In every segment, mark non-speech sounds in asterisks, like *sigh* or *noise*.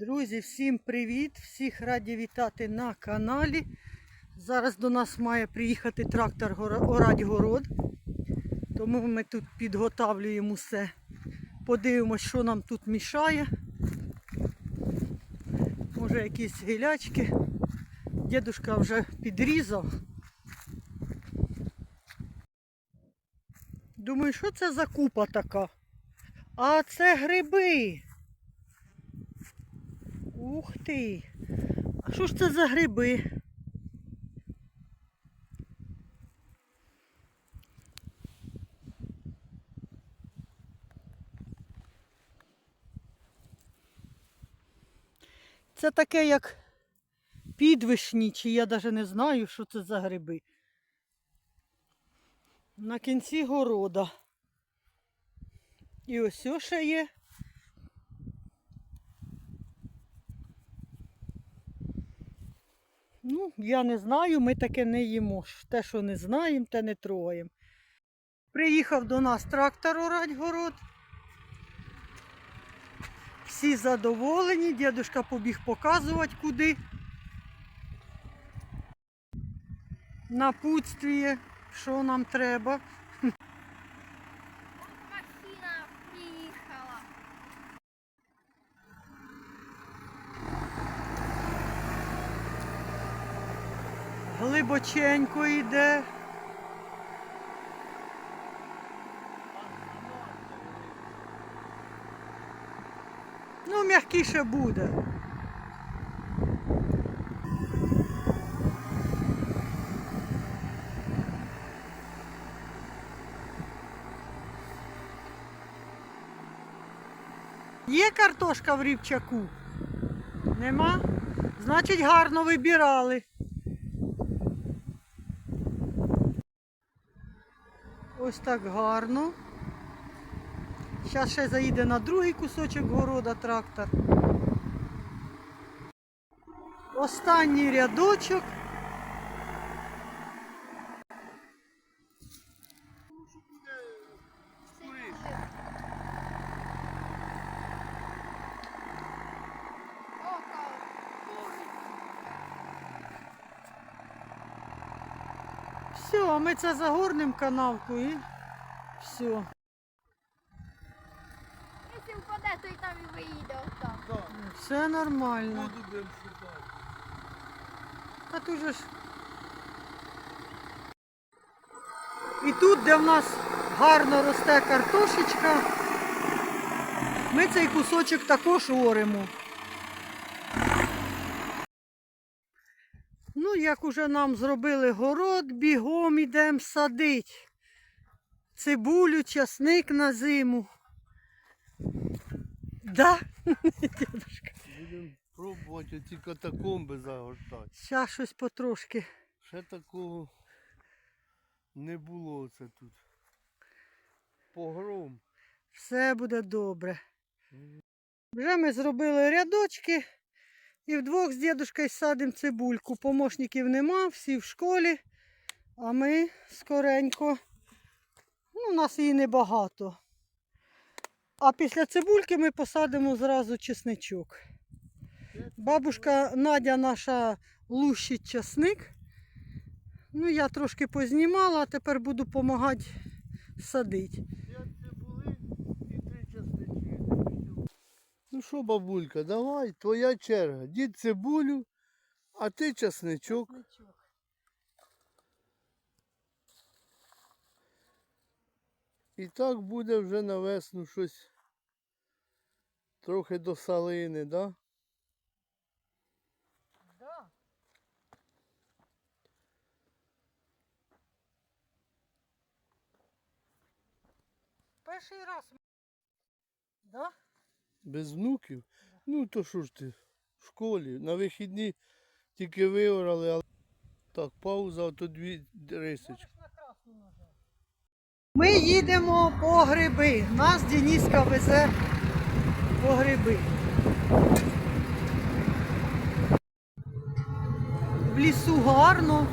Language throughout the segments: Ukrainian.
Друзі, всім привіт! Всіх раді вітати на каналі. Зараз до нас має приїхати трактор гора- орать город. Тому ми тут підготавлюємо все. Подивимось, що нам тут мішає. Може якісь гілячки. Дідушка вже підрізав. Думаю, що це за купа така? А це гриби. Ух ти! А що ж це за гриби? Це таке як підвишні, чи я навіть не знаю, що це за гриби. На кінці города. І ось о ще є. Ну, я не знаю, ми таке не їмо. Те, що не знаємо, те не трогаємо. Приїхав до нас трактор орать город. Всі задоволені, дідушка побіг показувати куди. Напутствує, що нам треба. Глибоченько йде. Ну, м'якіше буде. Є картошка в рівчаку? Нема? Значить, гарно вибирали. Ось так гарно. Зараз ще заїде на другий кусочок города трактор. Останній рядочок. Все, а ми це загорнемо канавку і все. Якщо впаде, то й там і виїде отак. Все нормально. Воду будемо шукати. А тут же ж. І тут, де в нас гарно росте картошечка, ми цей кусочок також оремо. Ну, як уже нам зробили город, бігом ідемо садить. Цибулю, часник на зиму. Да? Будемо пробувати ці катакомби загортати. Зараз щось потрошки. Ще такого не було це тут. Погром. Все буде добре. Вже ми зробили рядочки і вдвох з дідушкою садимо цибульку. Помощників нема, всі в школі, а ми скоренько. Ну, у нас її небагато. А після цибульки ми посадимо зразу чесничок. Бабушка Надя наша лущить часник. Ну, я трошки познімала, а тепер буду допомагати садити. Ну що, бабулька, давай, твоя черга. Дід цибулю, а ти часничок. І так буде вже на весну щось трохи до салини, да? Да. Перший раз. Да? Без внуків? Ну то що ж ти, в школі, на вихідні тільки виорали, але так, пауза, а то дві рисочки. Ми їдемо по гриби. Нас Дениска везе по гриби. В лісу гарно.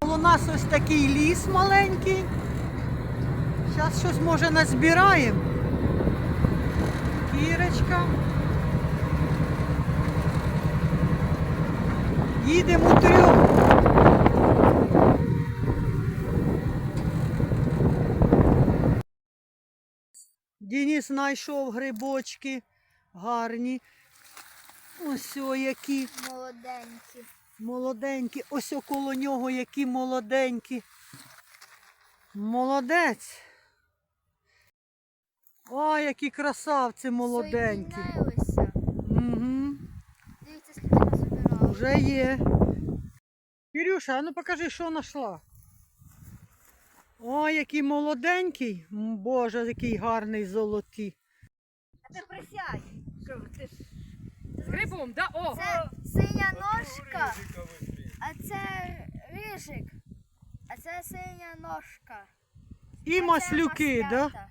У нас ось такий ліс маленький. Зараз щось може назбираємо. І Ірочка. Їдемо у трьох. Денис знайшов грибочки гарні. Ось о, які Молоденькі. молоденькі. Ось около нього які молоденькі. Молодець. О, які красавці молоденькі. Угу. Дивіться, скільки насобирали. Уже є. Кирюша, а ну покажи, що знайшла. О, який молоденький. Боже, який гарний золотий. А ти присядь. Ти ж з грибом, да? О! Це синя ножка, а це рижик. А це синя ножка. І А маслюки, да?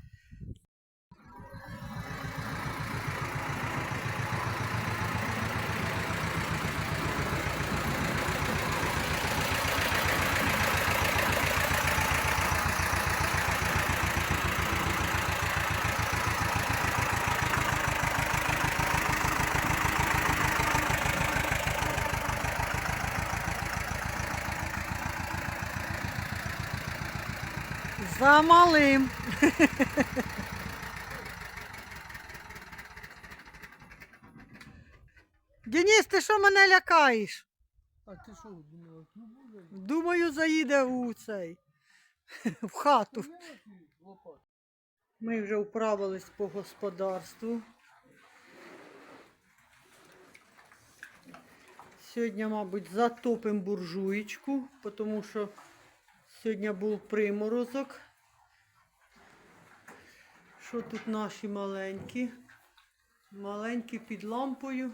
За малим. Денис, ти що мене лякаєш? А ти що думала? Ну. Думаю, заїде у цей в хату. Ми вже вправились по господарству. Сьогодні, мабуть, затопимо буржуєчку, тому що сьогодні був приморозок. Що тут наші маленькі? Маленькі під лампою.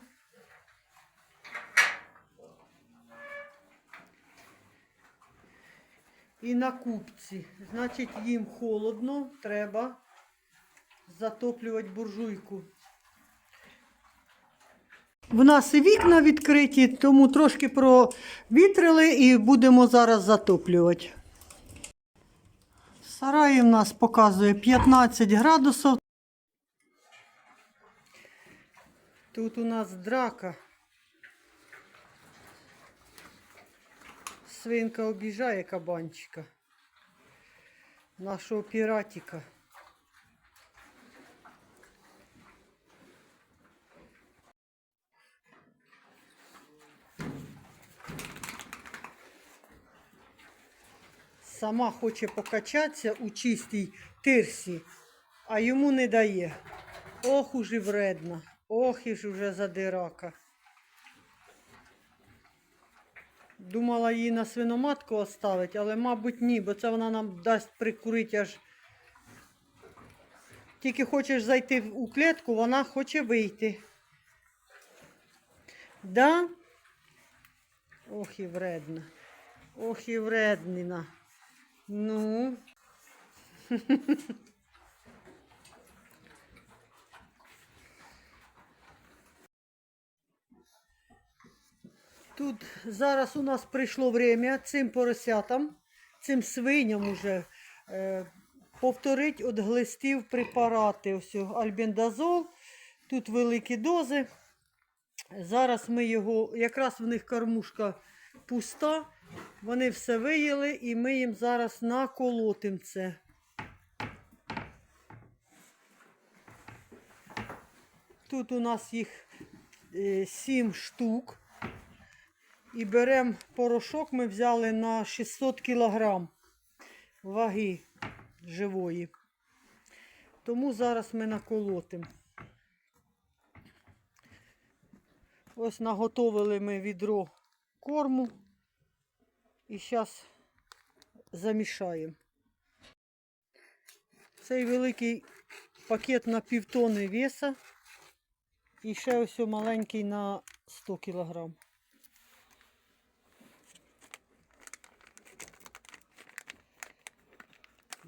І на купці. Значить, їм холодно, треба затоплювати буржуйку. В нас і вікна відкриті, тому трошки провітрили і будемо зараз затоплювати. Сарай в нас показує 15 градусів. Тут у нас драка. Свинка обіжає кабанчика. Нашого піратіка. Сама хоче покачатися у чистій тирсі, а йому не дає. Ох уже вредна, ох і ж уже задирака. Думала її на свиноматку оставити, але, мабуть, ні, бо це вона нам дасть прикурити аж. Тільки хочеш зайти у клітку, вона хоче вийти. Да? Ох і вредна. Ох і вреднина. Ну. *laughs* Тут зараз у нас прийшло время цим поросятам, цим свиням уже е, повторить від глистів препарати. Ось альбендазол. Тут великі дози. Зараз ми його, якраз в них кормушка пуста. Вони все виїли і ми їм зараз наколотим це. Тут у нас їх е, сім штук. І беремо порошок, ми взяли на 600 кг ваги живої. Тому зараз ми наколотимо. Ось наготовили ми відро корму. І зараз замішаємо. Цей великий пакет на півтони веса. І ще ось маленький на 100 кілограм.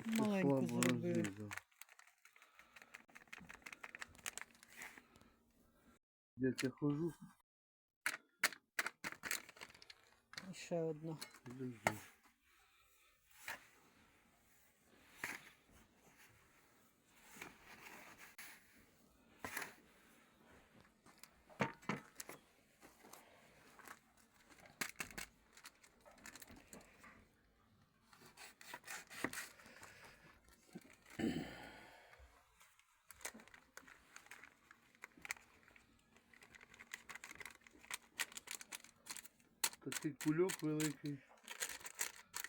Маленьку зробили. я хожу, І ще одна. подожди. Такий кульок великий.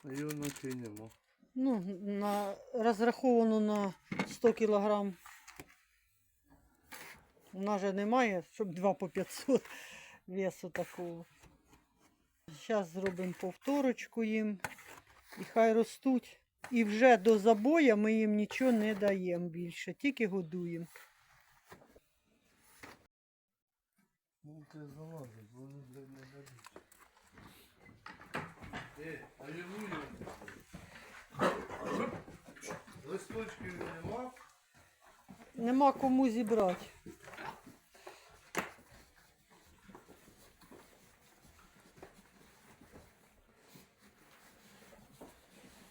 А його накинемо. Ну, на, розраховано на 100 кілограм. У нас же немає, щоб 2 по 500 весу такого. Зараз зробимо повторочку їм. І хай ростуть. І вже до забоя ми їм нічого не даємо більше, тільки годуємо. Ну, це залазить, воно блядь, не дадуть. Е, алілуя. Листочків нема. Нема кому зібрати.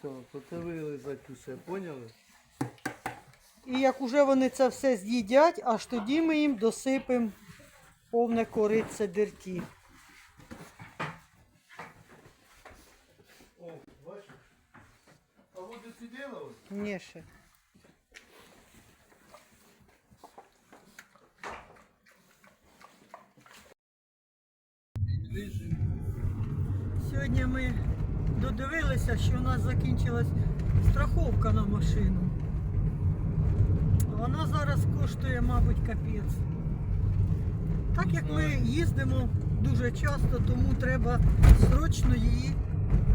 Так, оце вилизать усе, поняли? І як уже вони це все з'їдять, аж тоді ми їм досипемо повне корице дерті. О, бачиш? А сиділа? Ні ще. Сьогодні ми додивилися, що у нас закінчилась страховка на машину. Вона зараз коштує, мабуть, капець. Так як ми їздимо дуже часто, тому треба срочно її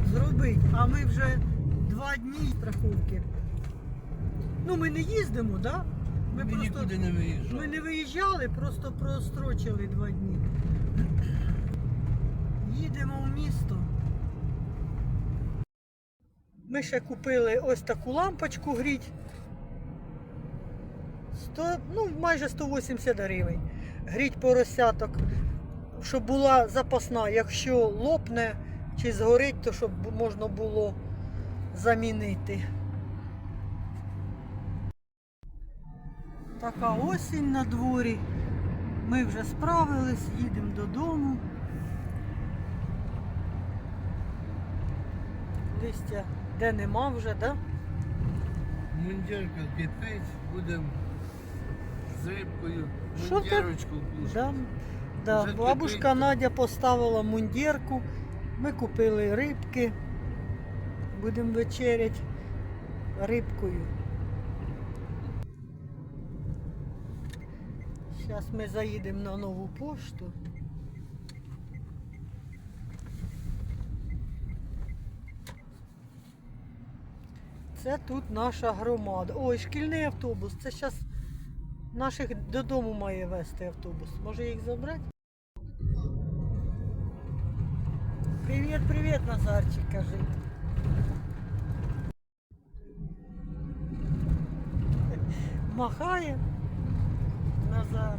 зробити. А ми вже два дні страховки. Ну, ми не їздимо, да? Ми, Ми просто нікуди не виїжджали. ми не виїжджали, просто прострочили два дні. Їдемо в місто. Ми ще купили ось таку лампочку гріть. 100, ну, майже 180 гривень. Гріть поросяток, щоб була запасна. Якщо лопне чи згорить, то щоб можна було замінити. Така осінь на дворі. Ми вже справились, їдемо додому. Листя де нема вже, да? Мундірка кипить, будемо з рибкою. Мундірочку кушати. Да. Да. Бабушка кипить. Надя поставила мундірку. Ми купили рибки. Будемо вечеряти рибкою. Зараз ми заїдемо на нову пошту. Це тут наша громада. Ой, шкільний автобус. Це зараз наших додому має вести автобус. Може їх забрати? Привіт, привіт, Назарчик, кажи. Махає Назар.